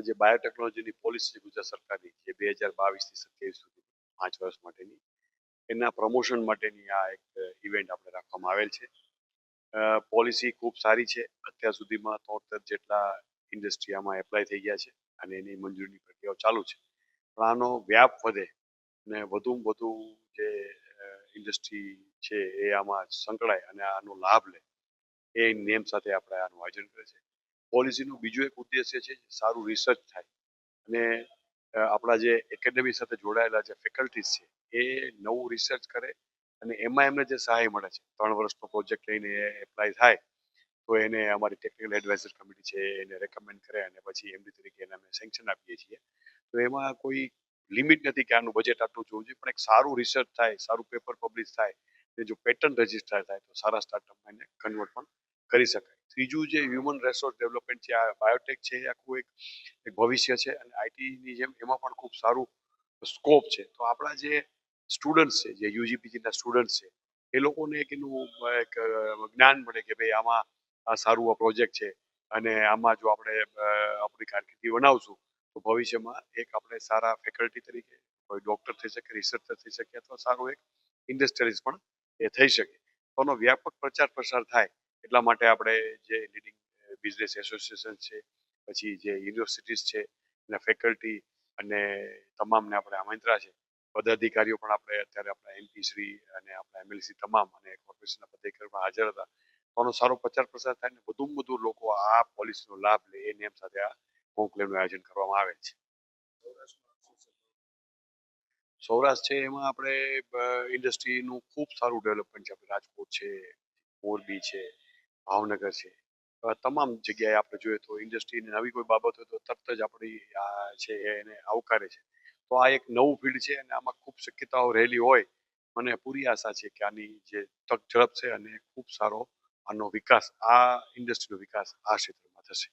આપણે જે બાયોટેકનોલોજીની પોલિસી ગુજરાત સરકારની, જે બે હજાર બાવીસથી સત્યાવીસ સુધી પાંચ વર્ષ માટેની, એના પ્રમોશન માટેની આ એક ઇવેન્ટ આપણે રાખવામાં આવેલ છે. પોલિસી ખૂબ સારી છે. અત્યાર સુધીમાં તોતેર જેટલા ઇન્ડસ્ટ્રી આમાં એપ્લાય થઈ ગયા છે અને એની મંજૂરીની પ્રક્રિયાઓ ચાલુ છે. પણ આનો વ્યાપ વધે અને વધુમાં વધુ જે ઇન્ડસ્ટ્રી છે એ આમાં સંકળાય અને આનો લાભ લે, એ નેમ સાથે આપણે આનું આયોજન કરે છે. પોલિસીનું બીજું એક ઉદ્દેશ્ય છે સારું રિસર્ચ થાય. અને આપણા જે એકેડેમી સાથે જોડાયેલા જે ફેકલ્ટીઝ છે, એ નવું રિસર્ચ કરે અને એમાં એમને જે સહાય મળે છે, ત્રણ વર્ષનો પ્રોજેક્ટ લઈને એપ્લાય થાય, તો એને અમારી ટેકનિકલ એડવાઇઝર કમિટી છે, એને રેકમેન્ડ કરે અને પછી એમડી તરીકે એને અમે સેન્કશન આપીએ છીએ. તો એમાં કોઈ લિમિટ નથી કે આનું બજેટ આટલું જોવું જોઈએ, પણ એક સારું રિસર્ચ થાય, સારું પેપર પબ્લિશ થાય, ને જો પેટર્ન રજિસ્ટર થાય, તો સારા સ્ટાર્ટઅપમાં એને કન્વર્ટ પણ કરી શકાય. ત્રીજું જે હ્યુમન રિસોર્સ ડેવલપમેન્ટ છે, આ બાયોટેક છે, એ આખું એક એક ભવિષ્ય છે અને આઈટીની જેમ એમાં પણ ખૂબ સારું સ્કોપ છે. તો આપણા જે સ્ટુડન્ટ્સ છે, જે યુજીપીજીના સ્ટુડન્ટ્સ છે, એ લોકોને એક એનું, એક જ્ઞાન મળે કે ભાઈ આમાં આ સારું આ પ્રોજેક્ટ છે અને આમાં જો આપણે આપણી કારકિર્દી બનાવશું, તો ભવિષ્યમાં એક આપણે સારા ફેકલ્ટી તરીકે, કોઈ ડોક્ટર થઈ શકે રિસર્ચર થઈ શકે અથવા સારું એક ઇન્ડસ્ટ્રીઝ પણ એ થઈ શકે. તો આનો વ્યાપક પ્રચાર પ્રસાર થાય એટલા માટે આપણે જે લીડિંગ બિઝનેસ એસોસિએશન છે, પછી જે યુનિવર્સિટીઝ છે, એના ફેકલ્ટી અને તમામને આપણે આમંત્રા છે, પદાધિકારીઓ પણ આપણે અત્યારે આપણા એમપી અને આપણા એમએલસી તમામ અને કોર્પોરેશનના પદાધિકારીમાં હાજર હતા. આનો સારો પ્રચાર પ્રસાર થાય ને વધુમાં વધુ લોકો આ પોલિસીનો લાભ લે એ નિયમ સાથે આ કોન્કલેવનું આયોજન કરવામાં આવે છે. સૌરાષ્ટ્ર છે, એમાં આપણે ઇન્ડસ્ટ્રીનું ખૂબ સારું ડેવલપમેન્ટ છે, આપણે રાજકોટ છે, મોરબી છે ભાવનગર છે. તમામ જગ્યાએ આપણે જોઈએ તો ઇન્ડસ્ટ્રીની નવી કોઈ બાબત હોય તો તરત જ આપણી આ છે એને આવકારે છે. તો આ એક નવું ફિલ્ડ છે અને આમાં ખૂબ શક્યતાઓ રહેલી હોય, મને પૂરી આશા છે કે આની જે તક ઝડપ છે અને ખૂબ સારો આનો વિકાસ, આ ઇન્ડસ્ટ્રીનો વિકાસ આ ક્ષેત્રમાં થશે.